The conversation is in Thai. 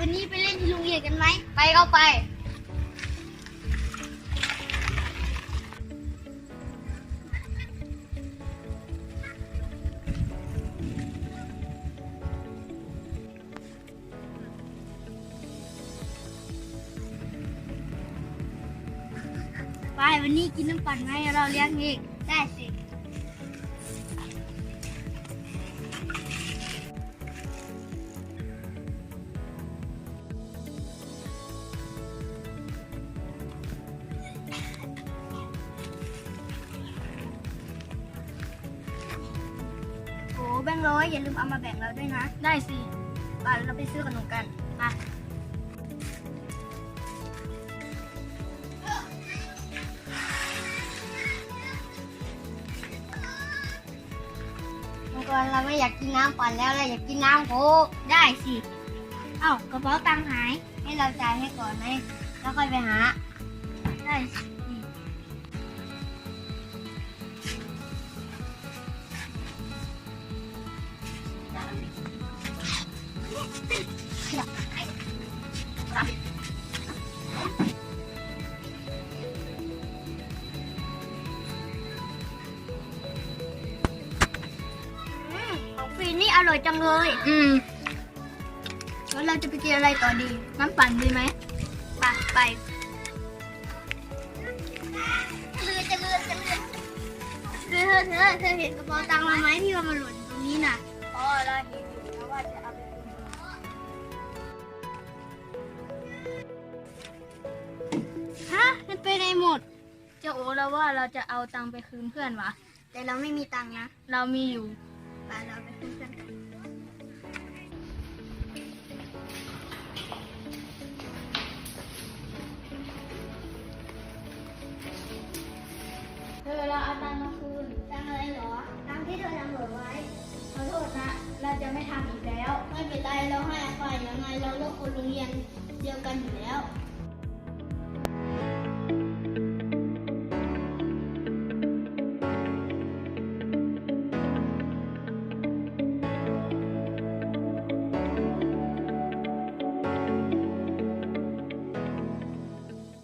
วันนี้ไปเล่นที่โรงเรียนกันไหม ไปก็ไป ไปวันนี้กินน้ำปั่นไหมเราเลี้ยงเองได้สิ แบงค์ร้อยอย่าลืมเอามาแบ่งเราด้วยนะได้สิไปเราไปซื้อขนมกันไปเมื่อก่อนเราไม่อยากกินน้ำปั่นแล้วเราอยากกินน้ำโค้กได้สิเอ้ากระเป๋าตังค์หายให้เราจ่ายให้ก่อนไหมแล้วค่อยไปหาได้สิ มของฟรีนี่อร่อยจังเลย อืมแล้วเราจะไปกินอะไรต่อดี น้ำปั่นดีไหมไปไปเลือจะเลือจะเลือเธอเธอเธอเธอเห็นกระเป๋าตังค์เราไหมที่ว่ามันหล่นอยู่ตรงนี้น่ะอ๋อเราเห็นอยู่แล้วว่าจะเอาไปคืนฮะมันไปไหนหมด เจ้าโอแล้วว่าเราจะเอาตังค์ไปคืนเพื่อนวะแต่เราไม่มีตังค์นะ เรามีอยู่ไป เธอเราเอาตังค์มาคืนตังอะไรเหรอ ตังที่เธอทำเหล่นไว้ ขอโทษนะ เราจะไม่ทำอีกแล้ว ไม่เป็นไร เราให้อภัยยังไง เราเลือกคนโรงเรียนเดียวกันอยู่แล้ว